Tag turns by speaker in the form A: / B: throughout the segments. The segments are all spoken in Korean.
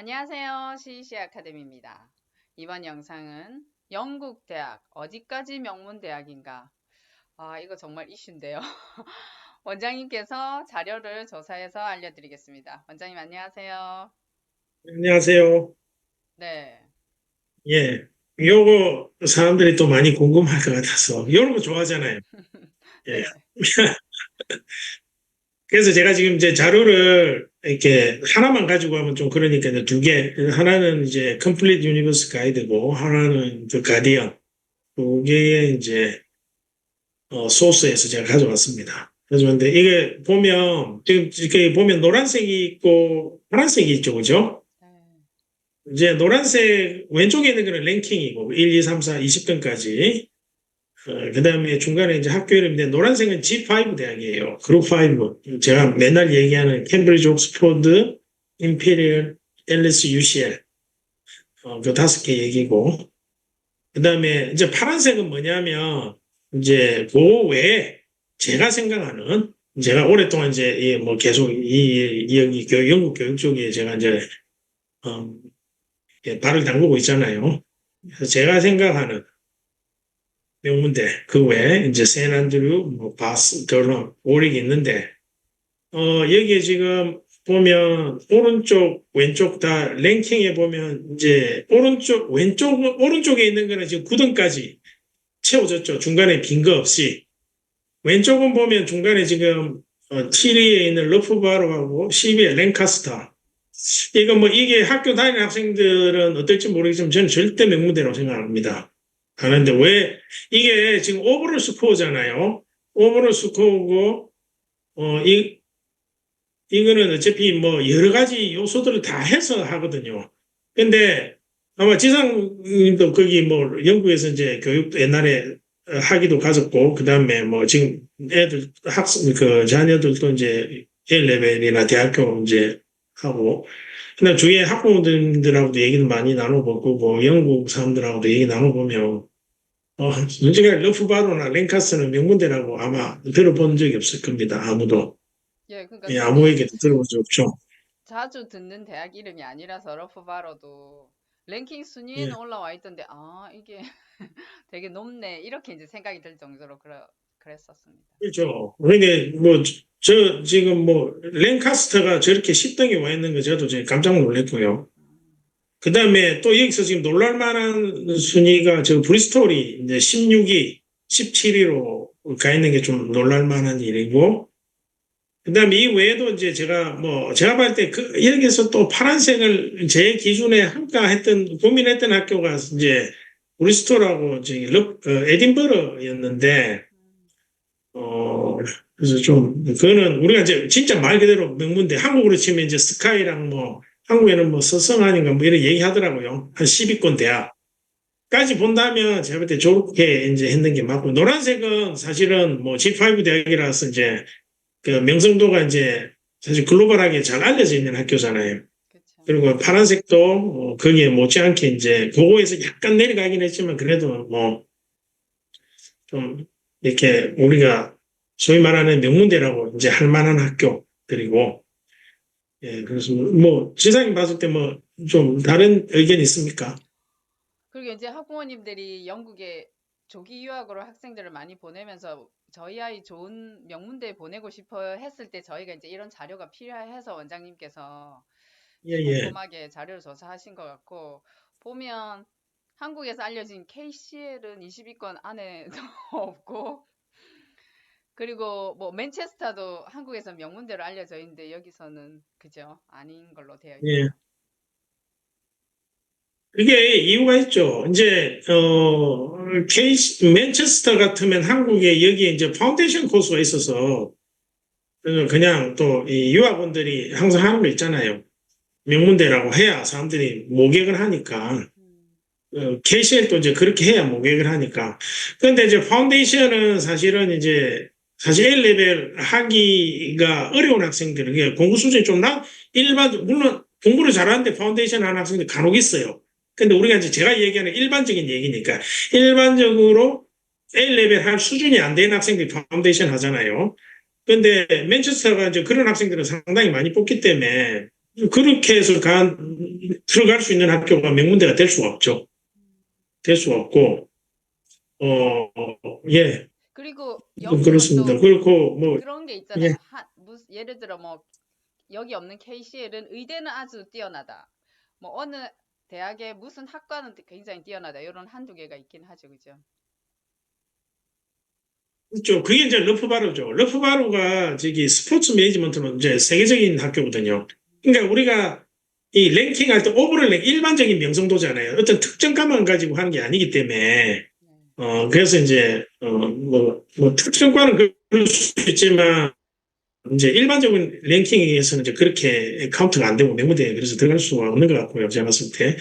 A: 안녕하세요. CEC 아카데미입니다. 이번 영상은 영국 대학 어디까지 명문 대학인가? 아, 이거 정말 이슈인데요. 원장님께서 자료를 조사해서 알려드리겠습니다. 원장님 안녕하세요.
B: 안녕하세요.
A: 네.
B: 예. 요거 사람들이 또 많이 궁금할 것 같아서 이런 거 좋아하잖아요. 예.
A: 네.
B: 그래서 제가 지금 이제 자료를 이렇게 하나만 가지고 하면 좀 그러니까 두 개. 하나는 이제 Complete Universe Guide고 하나는 그 가디언. 두 개의 이제 어, 소스에서 제가 가져왔습니다. 근데 이게 보면 지금 이렇게 보면 노란색이 있고 파란색이 있죠, 그죠?
A: 네.
B: 이제 노란색 왼쪽에 있는 거는 랭킹이고 1, 2, 3, 4, 20등까지. 어, 그 다음에 중간에 이제 학교 이름인데 노란색은 G5 대학이에요. 그룹 5. 제가 맨날 얘기하는 캠브리지, 옥스포드, 임페리얼, 앨리스, UCL. 어, 그 다섯 개 얘기고. 그 다음에 이제 파란색은 뭐냐면 이제 그 외에 제가 생각하는 제가 오랫동안 이제 이뭐 계속 이, 이 여기 교- 영국 교육 쪽에 제가 이제 어, 예, 발을 담그고 있잖아요. 그래서 제가 생각하는 명문대 그 외에 이제 세난드류, 뭐 바스, 더럼, 오릭이 있는데 어 여기에 지금 보면 오른쪽 왼쪽 다 랭킹에 보면 이제 오른쪽 왼쪽 오른쪽에 있는 거는 지금 9등까지 채워졌죠. 중간에 빈 거 없이 왼쪽은 보면 중간에 지금 어, 티리에 있는 러프바로하고 12의 랭카스터 이거 뭐 이게 학교 다니는 학생들은 어떨지 모르겠지만 저는 절대 명문대라고 생각합니다. 하는데 왜 이게 지금 오버롤 스코어잖아요. 오버롤 스코어고 어 이 이거는 어차피 뭐 여러 가지 요소들을 다 해서 하거든요. 근데 아마 지상님도 거기 뭐 영국에서 이제 교육도 옛날에 하기도 가졌고 그 다음에 뭐 지금 애들 학생 그 자녀들도 이제 1레벨이나 대학교 이제 하고 근데 주위에 학부모들하고도 얘기를 많이 나눠보고 뭐 영국 사람들하고도 얘기 나눠보면 어 솔직히 러프바로나 랭카스는 명문대라고 아마 들어본 적이 없을 겁니다 아무도
A: 예, 그러니까
B: 예, 아무에게도 들어본 적 없죠
A: 자주 듣는 대학 이름이 아니라서 러프바로도 랭킹 순위에는
B: 예.
A: 올라와 있던데 아, 이게 되게 높네. 이렇게 이제 생각이 들 정도로 그러, 그랬었습니다.
B: 그렇죠 그러니까 뭐 저 지금 뭐 랭카스터가 저렇게 10등에 와 있는 거 저도 지금 깜짝 놀랐고요. 그 다음에 또 여기서 지금 놀랄만한 순위가 저 브리스톨이 이제 16위, 17위로 가 있는 게 좀 놀랄만한 일이고, 그 다음에 이 외에도 이제 제가 뭐, 제가 봤을 때 그, 여기서 또 파란색을 제 기준에 평가했던, 고민했던 학교가 이제 브리스톨하고 저기 럽, 어, 에딘버러였는데, 어, 그래서 좀, 그거는 우리가 이제 진짜 말 그대로 명문대, 한국으로 치면 이제 스카이랑 뭐, 한국에는 뭐 서성하니까 뭐 이런 얘기 하더라고요. 한 10위권 대학까지 본다면 제가 볼때 좋게 이제 했는 게 맞고 노란색은 사실은 뭐 G5 대학이라서 이제 그 명성도가 이제 사실 글로벌하게 잘 알려져 있는 학교잖아요.
A: 그렇죠.
B: 그리고 파란색도 어, 거기에 못지않게 이제 그거에서 약간 내려가긴 했지만 그래도 뭐 좀 이렇게 우리가 소위 말하는 명문대라고 이제 할 만한 학교들이고 예, 그래서 뭐 지상님 봤을 때 뭐 좀 다른 의견 있습니까?
A: 그리고 이제 학부모님들이 영국에 조기 유학으로 학생들을 많이 보내면서 저희 아이 좋은 명문대에 보내고 싶어 했을 때 저희가 이제 이런 자료가 필요해서 원장님께서
B: 예, 예.
A: 꼼꼼하게 자료를 조사하신 것 같고 보면 한국에서 알려진 KCL은 20위권 안에도 없고 그리고 뭐 맨체스터도 한국에서 명문대로 알려져 있는데 여기서는 그죠 아닌 걸로 되어 있고
B: 예. 그게 이유가 있죠. 이제 어 케이스 맨체스터 같으면 한국에 여기에 이제 파운데이션 코스가 있어서 그냥 또 이 유학원들이 항상 하는 거 있잖아요. 명문대라고 해야 사람들이 모객을 하니까
A: 음,
B: 어, KCL도 이제 그렇게 해야 모객을 하니까. 그런데 이제 파운데이션은 사실은 이제 사실 1레벨 하기가 어려운 학생들은 그게 공부 수준이 좀 나, 일반, 물론 공부를 잘하는데 파운데이션 하는 학생들 간혹 있어요. 근데 우리가 이제 제가 얘기하는 일반적인 얘기니까 일반적으로 1레벨 할 수준이 안 되는 학생들이 파운데이션 하잖아요. 근데 맨체스터가 이제 그런 학생들은 상당히 많이 뽑기 때문에 그렇게 해서 간 들어갈 수 있는 학교가 명문대가 될 수가 없죠. 될 수가 없고, 어, 예,
A: 그리고
B: 좀 그렇습니다.
A: 또
B: 그렇고, 뭐,
A: 그런 게 있잖아요.
B: 예.
A: 한, 무슨, 예를 들어 뭐 여기 없는 KCL은 의대는 아주 뛰어나다. 뭐 어느 대학의 무슨 학과는 굉장히 뛰어나다. 이런 한두 개가 있긴 하죠. 그죠?
B: 그렇죠. 그게 이제 러프바로죠. 러프바로가 저기 스포츠 매니지먼트는 이제 세계적인 학교거든요. 그러니까 우리가 이 랭킹 할 때 오버롤 랭 일반적인 명성도잖아요. 어떤 특정 과만 가지고 하는 게 아니기 때문에
A: 네.
B: 어 그래서 이제 어 뭐 뭐 특정과는 그럴 수 있지만 이제 일반적인 랭킹에서는 이제 그렇게 카운트가 안 되고 명무대에 그래서 들어갈 수가 없는 것 같고요. 제가 봤을 때.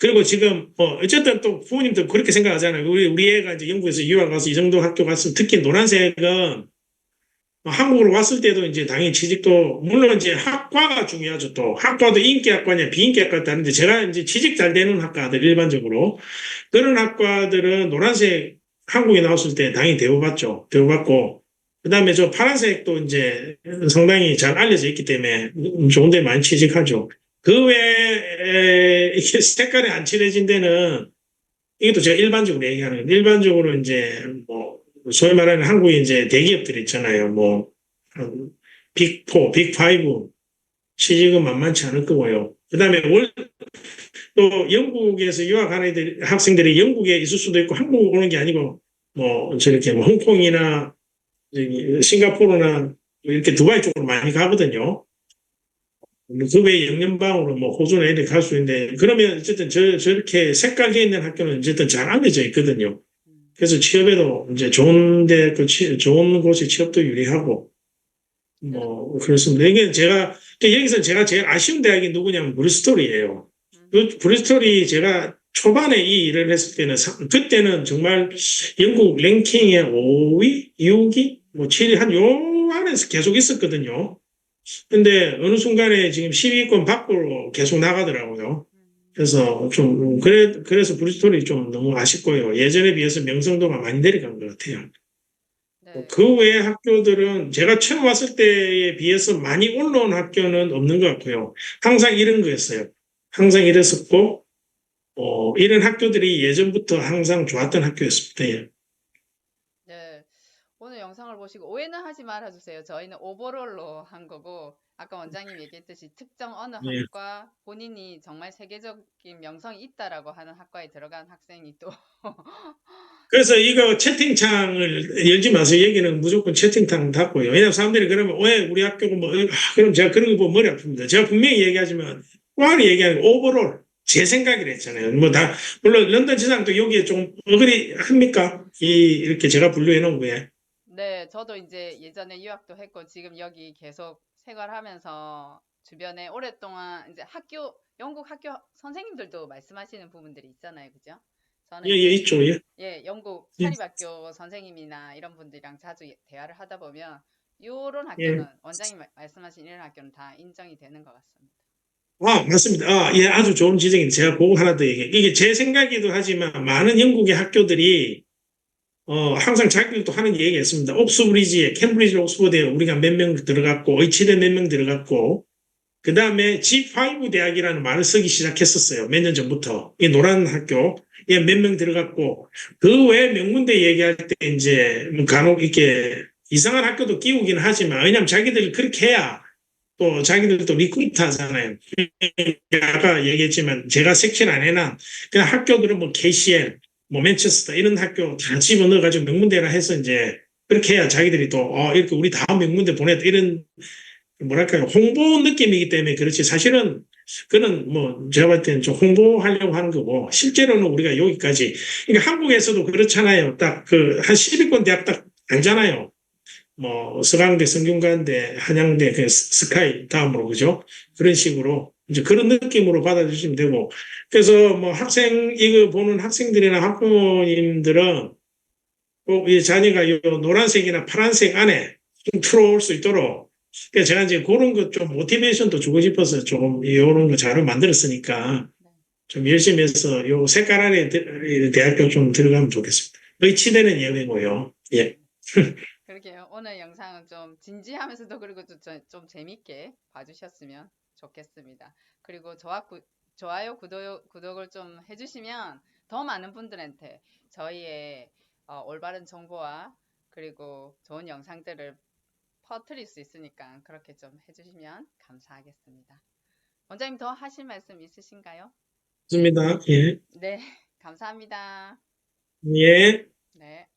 B: 그리고 지금 어 어쨌든 또 부모님도 그렇게 생각하잖아요. 우리 우리 애가 이제 영국에서 유학 가서 이 정도 학교 갔으면 특히 노란색은 어, 한국으로 왔을 때도 이제 당연히 취직도 물론 이제 학과가 중요하죠. 또 학과도 인기 학과냐 비인기 학과 다른데 제가 이제 취직 잘 되는 학과들 일반적으로 그런 학과들은 노란색 한국에 나왔을 때 당연히 대우받죠. 대우받고 그 다음에 저 파란색도 이제 상당히 잘 알려져 있기 때문에 좋은 데 많이 취직하죠. 그 외에 이게 색깔이 안 칠해진 데는 이것도 제가 일반적으로 얘기하는. 일반적으로 이제 뭐 소위 말하는 한국에 이제 대기업들 있잖아요. 뭐 빅4, 빅5 취직은 만만치 않을 거고요. 그 다음에 월, 또 영국에서 유학하는 애들, 학생들이 영국에 있을 수도 있고 한국 오는 게 아니고 뭐 저렇게 뭐 홍콩이나 싱가포르나 뭐 이렇게 두바이 쪽으로 많이 가거든요. 그 외에 영연방으로 뭐 호주나 이렇게 갈 수 있는데 그러면 어쨌든 저 저렇게 색깔돼 있는 학교는 어쨌든 잘 알려져 있거든요.
A: 음.
B: 그래서 취업에도 이제 좋은데 그 취, 좋은 곳에 취업도 유리하고 뭐 그렇습니다. 이게 제가 여기서 제가 제일 아쉬운 대학이 누구냐면 브리스톨이에요.
A: 음.
B: 그 브리스톨이 제가 초반에 이 일을 했을 때는 사- 그때는 정말 영국 랭킹의 5위, 6위, 뭐 7위 한 요 안에서 계속 있었거든요. 근데 어느 순간에 지금 10위권 밖으로 계속 나가더라고요.
A: 음.
B: 그래서 좀 그래 그래서 브리스톨이 좀 너무 아쉽고요. 예전에 비해서 명성도가 많이 내려간 것 같아요.
A: 네.
B: 그 외의 학교들은 제가 처음 왔을 때에 비해서 많이 올라온 학교는 없는 것 같고요. 항상 이런 거였어요. 항상 이랬었고, 어, 이런 학교들이 예전부터 항상 좋았던 학교였습니다. 예.
A: 네. 보시고 오해는 하지 말아주세요. 저희는 오버롤로 한 거고, 아까 원장님 얘기했듯이 특정 어느
B: 예.
A: 학과 본인이 정말 세계적인 명성이 있다라고 하는 학과에 들어간 학생이 또
B: 그래서 이거 채팅창을 열지 마세요. 여기는 무조건 채팅창 닫고요. 왜냐면 사람들이 그러면 왜 우리 학교가 뭐, 아, 그럼 제가 그런 거 보면 머리 아픕니다. 제가 분명히 얘기하지만, 과를 얘기하는 거 오버롤. 제 생각이라 했잖아요. 뭐 다, 물론 런던 지상도 여기에 좀 어그리 합니까? 이, 이렇게 제가 분류해 놓은 거에.
A: 네, 저도 이제 예전에 유학도 했고 지금 여기 계속 생활하면서 주변에 오랫동안 이제 학교 영국 학교 선생님들도 말씀하시는 부분들이 있잖아요, 그죠? 저는
B: 예, 예,
A: 이제
B: 있죠. 예.
A: 예, 영국
B: 예.
A: 사립학교 선생님이나 이런 분들이랑 자주 예- 대화를 하다 보면 요런
B: 예.
A: 학교는 원장님 말- 말씀하신 이런 학교는 다 인정이 되는 것 같습니다.
B: 아, 맞습니다. 아, 예, 아주 좋은 지적인데 제가 그거 하나 더 얘기해. 이게 제 생각이기도 하지만 많은 영국의 학교들이 어, 항상 자기들도 하는 얘기가 있습니다. 옥스브리지에, 캠브리지 옥스퍼드에 우리가 몇 명 들어갔고, 의치대 몇 명 들어갔고, 그 다음에 G5 대학이라는 말을 쓰기 시작했었어요. 몇 년 전부터. 이 노란 학교, 예, 몇 명 들어갔고, 그 외에 명문대 얘기할 때 이제 뭐 간혹 이렇게 이상한 학교도 끼우기는 하지만, 왜냐면 자기들이 그렇게 해야 또 자기들도 리크루트 하잖아요. 아까 얘기했지만 제가 섹션 안 해놔. 그냥 학교들은 뭐 KCL, 뭐 맨체스터 이런 학교 다 집어넣어가지고 명문대라 해서 이제 그렇게 해야 자기들이 또 어, 이렇게 우리 다음 명문대 보냈다 이런 뭐랄까요 홍보 느낌이기 때문에 그렇지 사실은 그는 뭐 제가 볼 때는 좀 홍보하려고 하는 거고 실제로는 우리가 여기까지 그러니까 한국에서도 그렇잖아요. 딱 그 한 10위권 대학 딱 알잖아요. 뭐 서강대, 성균관대, 한양대, 그 스카이 다음으로 그죠? 그런 식으로 이제 그런 느낌으로 받아주시면 되고 그래서 뭐 학생 이거 보는 학생들이나 학부모님들은 꼭 이 자녀가 요 노란색이나 파란색 안에 좀 들어올 수 있도록 그래서 제가 이제 그런 것 좀 모티베이션도 주고 싶어서 조금 이런 거 자료 만들었으니까 좀 열심히 해서 요 색깔 안에 대- 대학교 좀 들어가면 좋겠습니다. 의치대는 예외고요. 예.
A: 그러게요. 오늘 영상은 좀 진지하면서도 그리고 좀, 좀, 좀 재밌게 봐주셨으면 좋겠습니다. 그리고 저와 구- 좋아요, 구독, 구독을 좀 해주시면 더 많은 분들한테 저희의 어, 올바른 정보와 그리고 좋은 영상들을 퍼뜨릴 수 있으니까 그렇게 좀 해주시면 감사하겠습니다. 원장님 더 하실 말씀 있으신가요?
B: 좋습니다. 예.
A: 네, 감사합니다.
B: 예.
A: 네.